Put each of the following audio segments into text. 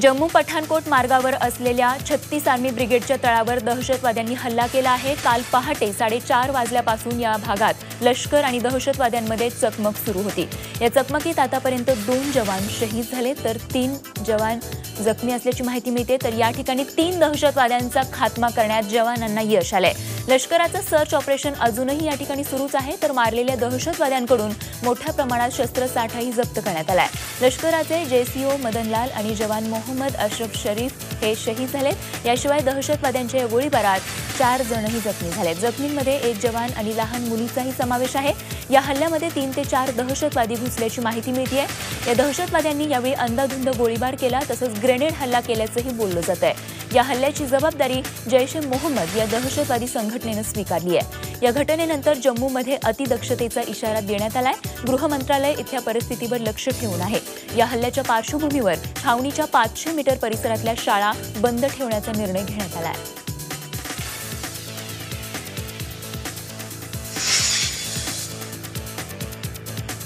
जम्मू पठाणकोट मार्गावर असलेल्या छत्तीस आर्मी ब्रिगेडच्या तळावर दहशतवाद्यांनी हल्ला केला आहे. काल पहाटे साडेचार वाजल्यापासून या भागात लष्कर आणि दहशतवाद्यांमध्ये चकमक सुरू होती. या चकमकीत आतापर्यंत दोन जवान शहीद झाले तर तीन जवान जखमी असल्याची माहिती मिळते तर या ठिकाणी तीन दहशतवाद्यांचा खात्मा करण्यात जवानांना यश आलंय. लष्कराचं सर्च ऑपरेशन अजूनही या ठिकाणी सुरूच आहे तर मारलेल्या दहशतवाद्यांकडून मोठ्या प्रमाणात शस्त्रसाठाही जप्त करण्यात आलाय. लष्कराचे जेसीओ मदनलाल आणि जवान मोहम्मद अशरफ शरीफ हे शहीद झालेत. याशिवाय दहशतवाद्यांच्या या गोळीबारात चार जणही जखमी झालेत. जखमींमध्ये एक जवान आणि लहान मुलीचाही समावेश आहे. या हल्ल्यामध्ये तीन ते चार दहशतवादी घुसल्याची माहिती मिळते या दहशतवाद्यांनी यावेळी अंदाधुंद गोळीबार केला तसंच ग्रेनेड हल्ला केल्याचंही बोललं जात आहे या हल्ल्याची जबाबदारी जैश ए मोहम्मद या दहशतवादी संघटनेनं स्वीकारली आहे. या घटनेनंतर जम्मूमध्ये अतिदक्षतेचा इशारा देण्यात आलाय. गृह मंत्रालय इथल्या परिस्थितीवर लक्ष ठेवून आहे. या हल्ल्याच्या पार्श्वभूमीवर छावणीच्या पाचशे मीटर परिसरातल्या शाळा बंद ठेवण्याचा निर्णय घेण्यात आला आहे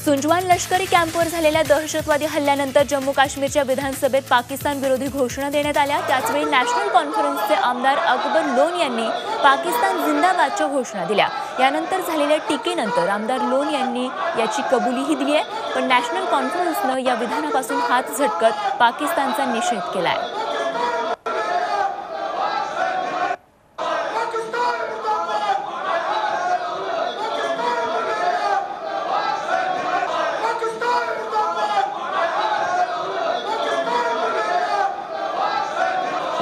सुंजवान लष्करी कॅम्पवर झालेल्या दहशतवादी हल्ल्यानंतर जम्मू काश्मीरच्या विधानसभेत पाकिस्तान विरोधी घोषणा देण्यात आल्या. त्याचवेळी नॅशनल कॉन्फरन्सचे आमदार अकबर लोन यांनी पाकिस्तान जिंदाबादच्या घोषणा दिल्या. यानंतर झालेल्या टीकेनंतर आमदार लोन यांनी याची कबुलीही दिली आहे. पण नॅशनल कॉन्फरन्सनं या विधानापासून हात झटकत पाकिस्तानचा निषेध केला आहे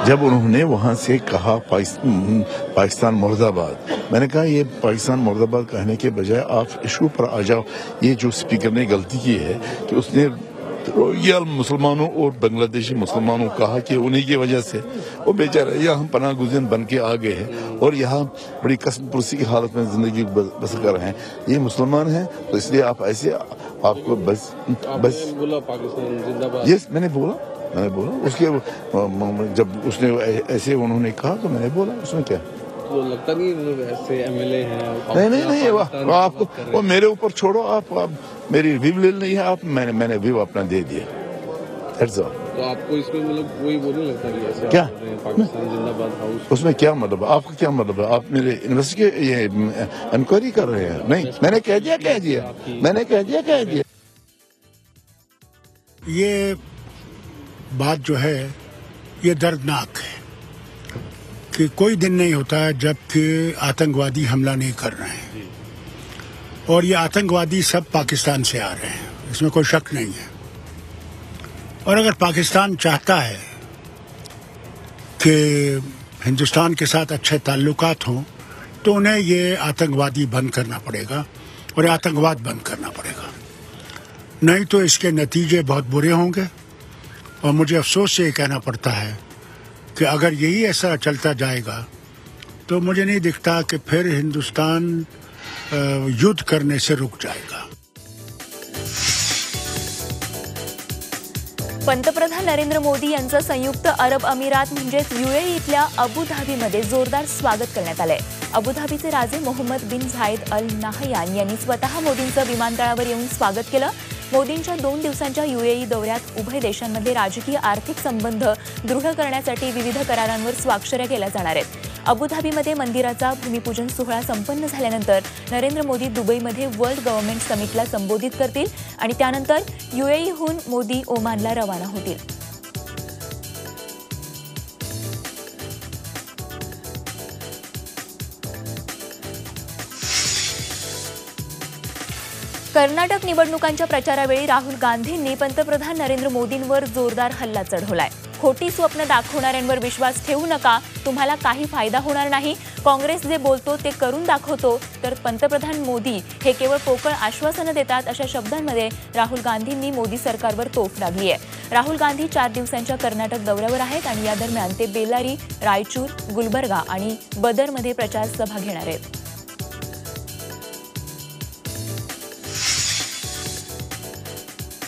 जब उन्होंने वहाँ से कहा पाकिस्तान पाकिस्तान मुर्दाबाद मैंने कहा ये पाकिस्तान मुर्दाबाद कहने के बजाय आप इशू पर आ जाओ। ये जो स्पीकर ने गलती की है कि उसने रोहिंग्या मुसलमानों और बांग्लादेशी मुसलमानों कहा कि उन्हीं की वजह से वो बेचारे यहाँ हम पनाह गुजन बन के आ गए हैं और यहाँ बड़ी कसम पुरसी की हालत में ज़िंदगी बसर कर रहे हैं। ये मुसलमान हैं तो इसलिए आप ऐसे आपको बस बस बोला पाकिस्तान जिंदाबाद। यस मैंने बोला। मैंने बोला उसके जब उसने ऐसे उन्होंने कहा तो मैंने बोला उसमें क्या? तो लगता नहीं ऐसे एमएलए हैं नहीं नहीं नहीं वो आपको वो मेरे ऊपर छोड़ो आप, आप मेरी रिव्यू ले नहीं है आप मैंने मैंने व्यू अपना दे दिया। तो आपको इसमें मतलब कोई वो नहीं लगता कि ऐसे क्या? बोल रहे हैं पाकिस्तान जिंदाबाद हाउस? उसमें क्या मतलब? आपका क्या मतलब है? आप मेरे इन्वेस्टिगे ये इंक्वायरी कर रहे हैं? नहीं मैंने कह दिया कह दिया। मैंने कह दिया कह दिया। ये बात जो है ये दर्दनाक है कि कोई दिन नहीं होता है जबकि आतंकवादी हमला नहीं कर रहे हैं। और ये आतंकवादी सब पाकिस्तान से आ रहे हैं। इसमें कोई शक नहीं है। और अगर पाकिस्तान चाहता है कि हिंदुस्तान के साथ अच्छे ताल्लुकात हों तो उन्हें ये आतंकवादी बंद करना पड़ेगा और आतंकवाद बंद करना पड़ेगा। नहीं तो इसके नतीजे बहुत बुरे होंगे। और मुझे अफसोस से ये कहना पड़ता है कि अगर यही ऐसा चलता जाएगा तो मुझे नहीं दिखता कि फिर हिंदुस्तान युद्ध करने से रुक जाएगा। पंतप्रधान नरेंद्र मोदी संयुक्त अरब अमिरात म्हणजेच युएई इथल्या अबुधाबीमध्ये जोरदार स्वागत करण्यात आलंय. अबुधाबीचे राजे मोहम्मद बिन झायद अल नाहयान यांनी स्वतः विमानतळावर येऊन स्वागत केलं. मोदींच्या दोन दिवसांच्या युएई दौऱ्यात उभय देशांमध्ये राजकीय आर्थिक संबंध दृढ करण्यासाठी विविध करारांवर स्वाक्षऱ्या केल्या जाणार आहेत. अबुधाबीमध्ये मंदिराचा भूमिपूजन सोहळा संपन्न झाल्यानंतर नरेंद्र मोदी दुबईमध्ये वर्ल्ड गव्हर्नमेंट समिटला संबोधित करतील आणि त्यानंतर युएईहून मोदी ओमानला रवाना होतील. कर्नाटक निवडणुकांच्या प्रचारावेळी राहुल गांधींनी पंतप्रधान नरेंद्र मोदींवर जोरदार हल्ला चढवलाय. खोटी स्वप्न दाखवणाऱ्यांवर विश्वास ठेवू नका तुम्हाला काही फायदा होणार नाही. काँग्रेस जे बोलतो ते करून दाखवतो तर पंतप्रधान मोदी हे केवळ पोकळ आश्वासनं देतात अशा शब्दांमध्ये राहुल गांधींनी मोदी सरकारवर तोफ डागली आहे राहुल गांधी चार दिवसांच्या कर्नाटक दौऱ्यावर आहेत आणि या दरम्यान ते बेलारी रायचूर गुलबर्गा आणि बदरमध्ये प्रचार सभा घेणार आहेत.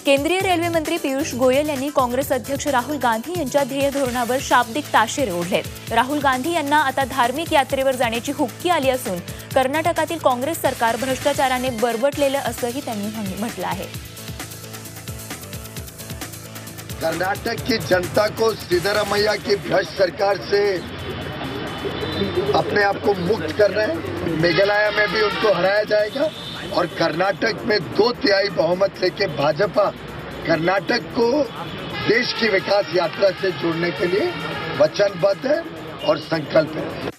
केंद्रीय रेल्वे मंत्री पियुष गोयल यांनी काँग्रेस अध्यक्ष राहुल गांधी यांच्या ध्येय धोरणावर शाब्दिक ताशेरे ओढलेत राहुल गांधी यांना आता धार्मिक यात्रेवर जाण्याची हुक्की आली असून, कर्नाटकातील काँग्रेस सरकार भ्रष्टाचाराने बरबटलेलं असंही त्यांनी म्हटलं कर्नाटक की जनता को सिद्धरामैया की भ्रष्ट सरकार से अपने आप को मुक्त करना है। मेघालय में भी उनको हराया जाएगा। और कर्नाटक में दो तिहाई बहुमत लेके भाजपा कर्नाटक को देश की विकास यात्रा से जोड़ने के लिए वचनबद्ध है और संकल्प है।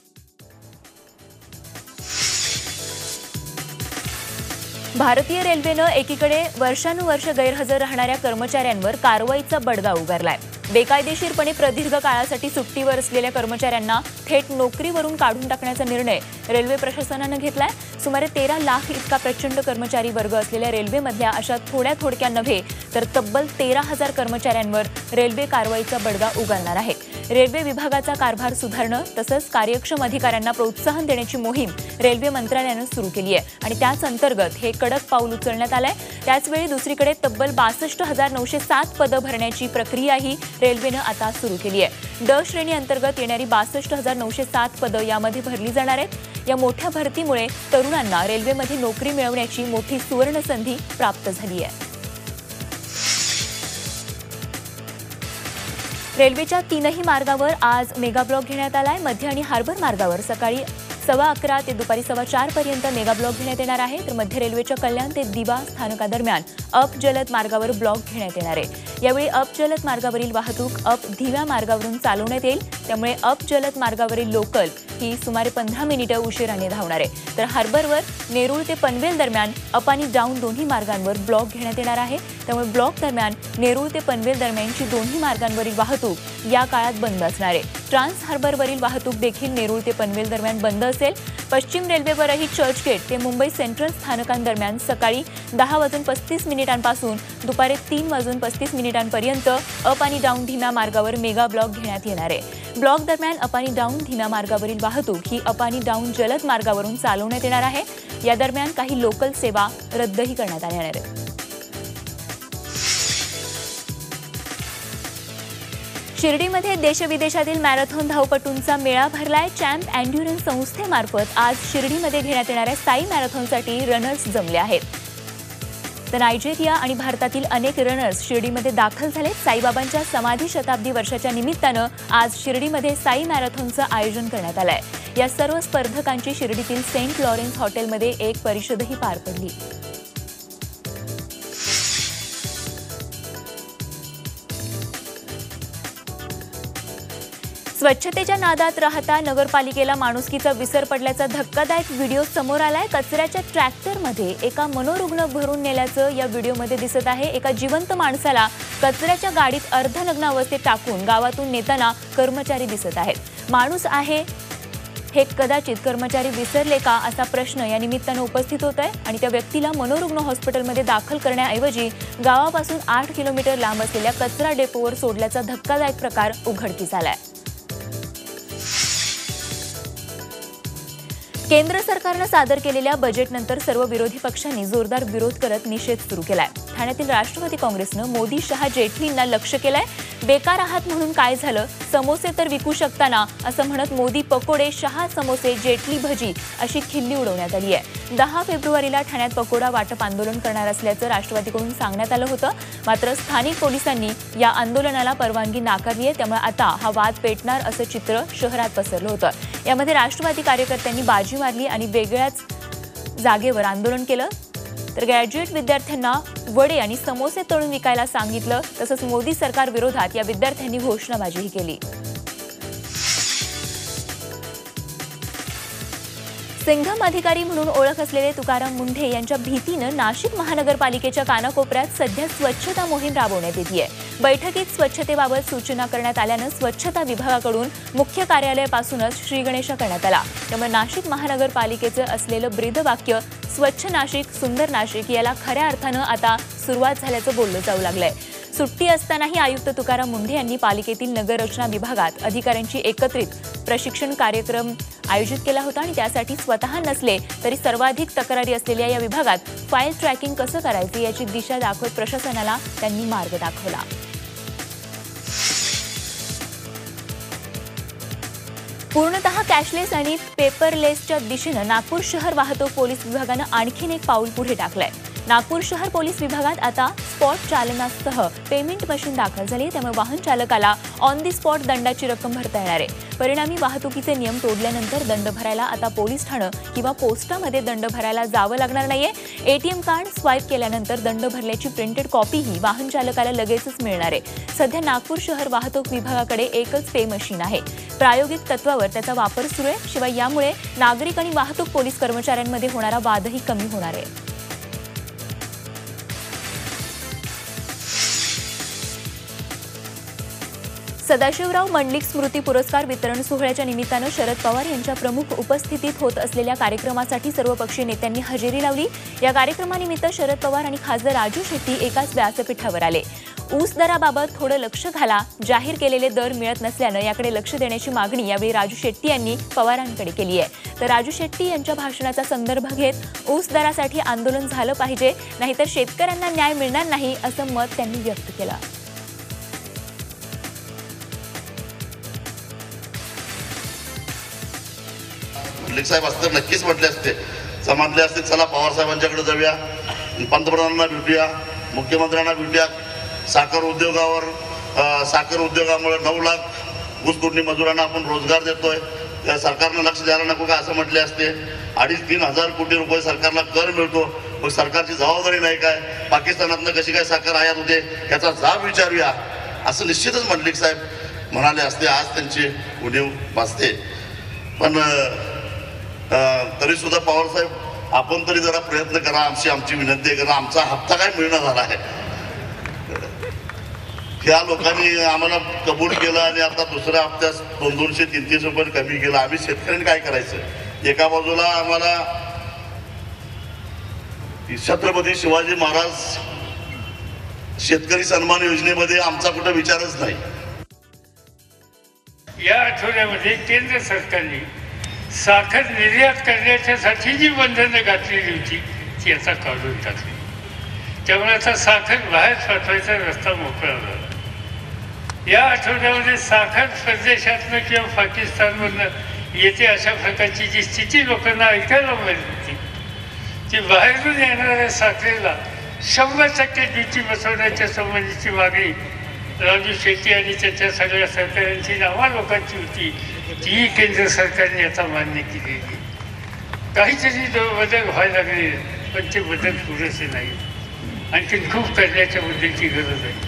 भारतीय रेल्वेनं एकीकडे वर्षानुवर्ष गैरहजर राहणाऱ्या कर्मचाऱ्यांवर कारवाईचा बडगा उगारलाय. बेकायदेशीरपणे प्रदीर्घ काळासाठी सुट्टीवर असलेल्या कर्मचाऱ्यांना थेट नोकरीवरून काढून टाकण्याचा निर्णय रेल्वे प्रशासनानं घेतलाय. सुमारे तेरा लाख इतका प्रचंड कर्मचारी वर्ग असलेल्या रेल्वेमधल्या अशा थोड्या थोडक्या नव्हे तर तब्बल तेरा हजार कर्मचाऱ्यांवर रेल्वे कारवाईचा बडगा उगारणार आहे. रेल्वे विभागाचा कारभार सुधारणं तसंच कार्यक्षम अधिकाऱ्यांना प्रोत्साहन देण्याची मोहीम रेल्वे मंत्रालयानं सुरू केली आहे. आणि त्याच अंतर्गत हे कडक पाऊल उचलण्यात आलं आहे त्याचवेळी दुसरीकडे तब्बल बासष्ट हजार नऊशे सात पदं भरण्याची प्रक्रियाही रेल्वेनं आता सुरू केली आहे. ड श्रेणी अंतर्गत येणारी बासष्ट हजार नऊशे सात पदं यामध्ये भरली जाणार आहेत. या मोठ्या भरतीमुळे तरुणांना रेल्वेमध्ये नोकरी मिळवण्याची मोठी सुवर्ण संधी प्राप्त झाली आहे. रेल्वेच्या तीनही मार्गावर आज मेगा ब्लॉक घेण्यात आलाय. मध्य आणि हार्बर मार्गावर सकाळी सव्वा अकरा ते दुपारी सव्वा चार पर्यंत मेगा ब्लॉक घेण्यात येणार आहे. तर मध्य रेल्वेच्या कल्याण ते दिवा स्थानकादरम्यान अप जलद मार्गावर ब्लॉक घेण्यात येणार आहे. यावेळी अप जलद मार्गावरील वाहतूक अप धिव्या मार्गावरून चालवण्यात येईल. त्यामुळे अप जलद मार्गावरील लोकल ही सुमारे पंधरा मिनिटं उशिराने धावणार आहे. तर हार्बरवर नेरूळ ते पनवेल दरम्यान अप आणि डाऊन दोन्ही मार्गांवर ब्लॉक घेण्यात येणार आहे. त्यामुळे ब्लॉक दरम्यान नेरूळ ते पनवेल दरम्यानची दोन्ही मार्गांवरील वाहतूक या काळात बंद असणार आहे. ट्रान्स हार्बरवरील वाहतूक देखील नेरूळ ते पनवेल दरम्यान बंद असेल. पश्चिम रेल्वेवरही चर्चगेट ते मुंबई सेंट्रल स्थानकांदरम्यान सकाळी दहा वाजून पस्तीस मिनिटांपासून दुपारी तीन वाजून पस्तीस मिनिटांपर्यंत अप आणि डाऊन धीम्या मार्गावर मेगा ब्लॉक घेण्यात येणार आहे. ब्लॉक दरम्यान अप आणि डाऊन धीम्या मार्गावरील वाहतूक ही अप आणि डाऊन जलद मार्गावरून चालवण्यात येणार आहे. या दरम्यान काही लोकल सेवा रद्दही करण्यात येणार आहे शिर्डीमध्ये देशविदेशातील मॅरेथॉन धावपटूंचा मेळा भरलाय. चॅम्प अँड्युरन्स संस्थेमार्फत आज शिर्डीमध्ये घेण्यात येणाऱ्या साई मॅरेथॉनसाठी रनर्स जमले आहेत. तर नायजेरिया आणि भारतातील अनेक रनर्स शिर्डीमध्ये दाखल झालेत. साईबाबांच्या समाधी शताब्दी वर्षाच्या निमित्तानं आज शिर्डीमध्ये साई मॅरेथॉनचं आयोजन करण्यात आलंय. या सर्व स्पर्धकांची शिर्डीतील सेंट लॉरेन्स हॉटेलमध्ये एक परिषदही पार पडली. स्वच्छतेच्या नादात राहता नगरपालिकेला माणुसकीचा विसर पडल्याचा धक्कादायक व्हिडिओ समोर आलाय. कचऱ्याच्या ट्रॅक्टरमध्ये एका मनोरुग्ण भरून नेल्याचं या व्हिडिओमध्ये दिसत आहे. एका जिवंत माणसाला कचऱ्याच्या गाडीत अर्धनग्न अवस्थेत टाकून गावातून नेताना कर्मचारी दिसत आहेत. माणूस आहे हे कदाचित कर्मचारी विसरले का असा प्रश्न या निमित्तानं उपस्थित होत आहे आणि त्या व्यक्तीला मनोरुग्ण हॉस्पिटलमध्ये दाखल करण्याऐवजी गावापासून आठ किलोमीटर लांब असलेल्या कचरा डेपोवर सोडल्याचा धक्कादायक प्रकार उघडकीस आलाय. केंद्र सरकारनं सादर केलेल्या बजेटनंतर सर्व विरोधी पक्षांनी जोरदार विरोध करत निषेध सुरू केलाय. ठाण्यातील राष्ट्रवादी काँग्रेसनं मोदी शहा जेटलींना लक्ष केलंय. बेकार आहात म्हणून काय झालं? समोसे तर विकू शकताना असं म्हणत मोदी पकोडे शहा समोसे जेटली भजी अशी खिल्ली उडवण्यात आली आहे दहा फेब्रुवारीला ठाण्यात पकोडा वाटप आंदोलन करणार असल्याचं राष्ट्रवादीकडून सांगण्यात आलं होतं. मात्र स्थानिक पोलिसांनी या आंदोलनाला परवानगी नाकारली आहे. त्यामुळे आता हा वाद पेटणार असं चित्र शहरात पसरलं होतं. यामध्ये राष्ट्रवादी कार्यकर्त्यांनी बाजी मारली आणि वेगळ्याच जागेवर आंदोलन केलं. तर ग्रॅज्युएट विद्यार्थ्यांना वडे आणि समोसे तळून विकायला सांगितलं. तसंच मोदी सरकार विरोधात या विद्यार्थ्यांनी घोषणाबाजीही केली. सिंघम अधिकारी म्हणून ओळख असलेले तुकाराम मुंढे यांच्या भीतीनं नाशिक महानगरपालिकेच्या कानाकोपऱ्यात सध्या स्वच्छता मोहीम राबवण्यात येते बैठकीत स्वच्छतेबाबत सूचना करण्यात आल्यानं स्वच्छता विभागाकडून मुख्य कार्यालयापासूनच श्रीगणेशा करण्यात आला. त्यामुळे नाशिक महानगरपालिकेचं असलेलं ब्रीदवाक्य स्वच्छ नाशिक सुंदर नाशिक याला खऱ्या अर्थानं आता सुरुवात झाल्याचं बोललं जाऊ लागलंय. सुट्टी असतानाही आयुक्त तुकाराम मुंढे यांनी पालिकेतील नगररचना विभागात अधिकाऱ्यांची एकत्रित प्रशिक्षण कार्यक्रम आयोजित केला होता आणि त्यासाठी स्वतः नसले तरी सर्वाधिक तक्रारी असलेल्या या विभागात फाईल ट्रॅकिंग कसं करायचं याची दिशा दाखवत प्रशासनाला त्यांनी मार्ग दाखवला. पूर्णतः कॅशलेस आणि पेपरलेसच्या दिशेनं नागपूर शहर वाहतूक पोलीस विभागानं आणखीन एक पाऊल पुढे टाकलंय. नागपूर शहर पोलीस विभागात आता स्पॉट चालनासह पेमेंट मशीन दाखल झाली आहे. त्यामुळे वाहन चालकाला ऑन दी स्पॉट दंडाची रक्कम भरता येणार आहे. परिणामी वाहतुकीचे नियम तोडल्यानंतर दंड भरायला आता पोलीस ठाणं किंवा पोस्टामध्ये दंड भरायला जावं लागणार नाहीये. एटीएम कार्ड स्वाईप केल्यानंतर दंड भरल्याची प्रिंटेड कॉपीही वाहन चालकाला लगेचच मिळणार आहे. सध्या नागपूर शहर वाहतूक विभागाकडे एकच पे मशीन आहे. प्रायोगिक तत्वावर त्याचा वापर सुरू आहे. शिवाय यामुळे नागरिक आणि वाहतूक पोलीस कर्मचाऱ्यांमध्ये होणारा वादही कमी होणार आहे. सदाशिवराव मंडलिक स्मृती पुरस्कार वितरण सोहळ्याच्या निमित्तानं शरद पवार यांच्या प्रमुख उपस्थितीत होत असलेल्या कार्यक्रमासाठी सर्वपक्षीय नेत्यांनी हजेरी लावली. या कार्यक्रमानिमित्त शरद पवार आणि खासदार राजू शेट्टी एकाच व्यासपीठावर आले. ऊस दराबाबत थोडं लक्ष घाला. जाहीर केलेले दर मिळत नसल्यानं याकडे लक्ष देण्याची मागणी यावेळी राजू शेट्टी यांनी पवारांकडे केली आहे. तर राजू शेट्टी यांच्या भाषणाचा संदर्भ घेत ऊस दरासाठी आंदोलन झालं पाहिजे नाहीतर शेतकऱ्यांना न्याय मिळणार नाही असं मत त्यांनी व्यक्त केलं. मल्लिक साहेब असते नक्कीच म्हटले असते. समजले असते चला पवार साहेबांच्याकडे जाऊया. पंतप्रधानांना भेटूया मुख्यमंत्र्यांना भेटूया. साखर उद्योगावर साखर उद्योगामुळे नऊ लाख ऊसतोडणी मजुरांना आपण रोजगार देतोय. त्या सरकारनं लक्ष द्यायला नको का असं म्हटले असते. अडीच तीन हजार कोटी रुपये सरकारला कर मिळतो. मग सरकारची जबाबदारी नाही काय? पाकिस्तानातनं कशी काय साखर आयात होते याचा जाब विचारूया. असं निश्चितच मंडलिक साहेब म्हणाले असते आज त्यांची उणीव भासते पण तरी सुद्धा पवारसाहेब आपण तरी जरा प्रयत्न करा आमची आमची विनंती आहे कारण आमचा हप्ता काय मिळणं झाला आहे. त्या लोकांनी आम्हाला कबूल केलं आणि आता दुसऱ्या हप्त्यास दोन दोनशे तीन तीनशे रुपये कमी केलं. आम्ही शेतकऱ्यांनी काय करायचं? एका बाजूला आम्हाला छत्रपती शिवाजी महाराज शेतकरी सन्मान योजनेमध्ये आमचा कुठं विचारच नाही. या आठवड्यामध्ये केंद्र सरकारने साखर निर्यात करण्याच्यासाठी जी बंधनं घातलेली होती ती आता काढून टाकली. त्यामुळे आता साखर बाहेर पाठवायचा रस्ता मोकळा झाला. या आठवड्यामध्ये साखर परदेशातनं किंवा पाकिस्तानमधनं येते अशा प्रकारची जी स्थिती लोकांना ऐकायला मिळत होती ती बाहेरून येणाऱ्या साखरेला शंभर टक्के ड्युटी बसवण्याच्या संबंधीची मागणी राजू शेट्टी आणि त्याच्या सगळ्या सरकारांची नावा लोकांची होती. ती केंद्र सरकारने आता मान्य केलेली. काहीतरी बदल व्हायला लागले पण ते बदल पुरेसे नाही. आणखी खूप करण्याच्या बद्दलची गरज आहे.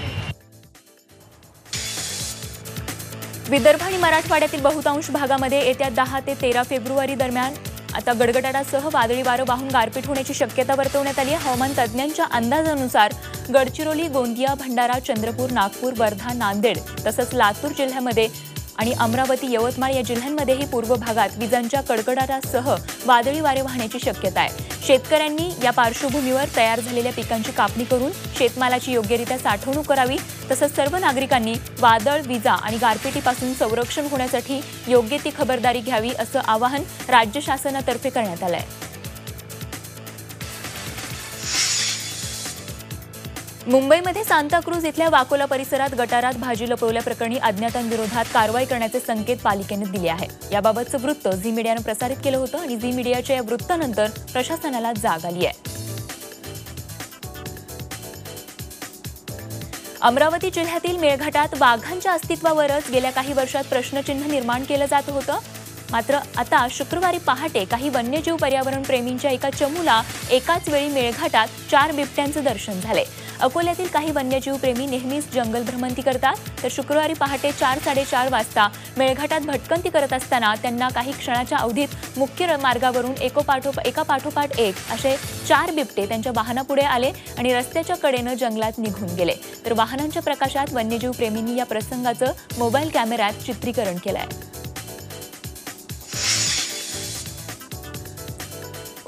विदर्भ आणि मराठवाड्यातील बहुतांश भागामध्ये येत्या दहा ते तेरा फेब्रुवारी दरम्यान आता गडगडाटासह वादळी वारं वाहून गारपीट होण्याची शक्यता वर्तवण्यात आली आहे. हवामान तज्ज्ञांच्या अंदाजानुसार गडचिरोली गोंदिया भंडारा चंद्रपूर नागपूर वर्धा नांदेड तसंच लातूर जिल्ह्यामध्ये आणि अमरावती यवतमाळ या जिल्ह्यांमध्येही पूर्व भागात विजांच्या कडकडाटासह वादळी वारे वाहण्याची शक्यता आहे. शेतकऱ्यांनी या पार्श्वभूमीवर तयार झालेल्या पिकांची कापणी करून शेतमालाची योग्यरित्या साठवणूक करावी तसंच सर्व नागरिकांनी वादळ विजा आणि गारपिटीपासून संरक्षण होण्यासाठी योग्य ती खबरदारी घ्यावी असं आवाहन राज्य शासनातर्फे करण्यात आलं आहे मुंबईमध्ये सांताक्रूज इथल्या वाकोला परिसरात गटारात भाजी लपवल्याप्रकरणी अज्ञातांविरोधात कारवाई करण्याचे संकेत पालिकेने दिले आहेत याबाबतचं वृत्त झी मीडियानं प्रसारित केलं होतं आणि झी मीडियाच्या या वृत्तानंतर प्रशासनाला जाग आली आहे. अमरावती जिल्ह्यातील मेळघाटात वाघांच्या अस्तित्वावरच गेल्या काही वर्षात प्रश्नचिन्ह निर्माण केलं जात होतं. मात्र आता शुक्रवारी पहाटे काही वन्यजीव पर्यावरण प्रेमींच्या एका चमूला एकाच वेळी मेळघाटात चार बिबट्यांचं दर्शन झालंय. अकोल्यातील काही वन्यजीव प्रेमी नेहमीच जंगल भ्रमंती करतात. तर शुक्रवारी पहाटे चार साडेचार वाजता मेळघाटात भटकंती करत असताना त्यांना काही क्षणाच्या अवधीत मुख्य मार्गावरून एकोपाठो एका पाठोपाठ एक असे चार बिबटे त्यांच्या वाहनापुढे आले आणि रस्त्याच्या कडेनं जंगलात निघून गेले. तर वाहनांच्या प्रकाशात वन्यजीव प्रेमींनी या प्रसंगाचं मोबाईल कॅमेऱ्यात चित्रीकरण केलं आहे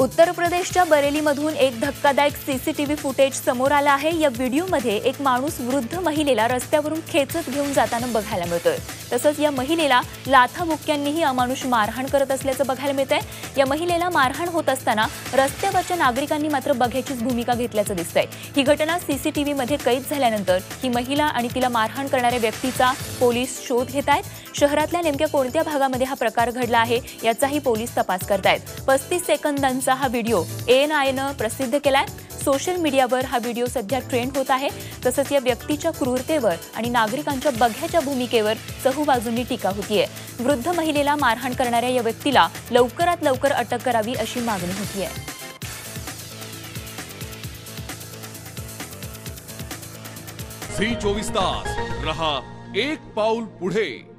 उत्तर प्रदेशच्या बरेलीमधून एक धक्कादायक सीसीटीव्ही फुटेज समोर आलं आहे. या व्हिडिओमध्ये एक माणूस वृद्ध महिलेला रस्त्यावरून खेचत घेऊन जाताना बघायला मिळतोय. तसंच या महिलेला लाथाबुक्क्यांनीही अमानुष मारहाण करत असल्याचं बघायला मिळतंय. या महिलेला मारहाण होत असताना रस्त्यावरच्या नागरिकांनी मात्र बघ्याचीच भूमिका घेतल्याचं दिसतंय. ही घटना सीसीटीव्हीमध्ये कैद झाल्यानंतर ही महिला आणि तिला मारहाण करणाऱ्या व्यक्तीचा पोलीस शोध घेत आहेत. शहरातल्या नेमक्या कोणत्या भागामध्ये हा प्रकार घडला आहे याचाही पोलीस तपास करतायत. पस्तीस सेकंदांचा हा व्हिडिओ एएनआयनं प्रसिद्ध केलाय. सोशल मीडियावर हा व्हिडिओ सध्या ट्रेंड होत आहे. तसंच या व्यक्तीच्या क्रूरतेवर आणि नागरिकांच्या बघ्याच्या भूमिकेवर चहूबाजूंनी टीका होतीये. वृद्ध महिलेला मारहाण करणाऱ्या या व्यक्तीला लवकरात लवकर अटक करावी अशी मागणी होतीये. झी चोवीस तास. रहा एक पाऊल पुढे.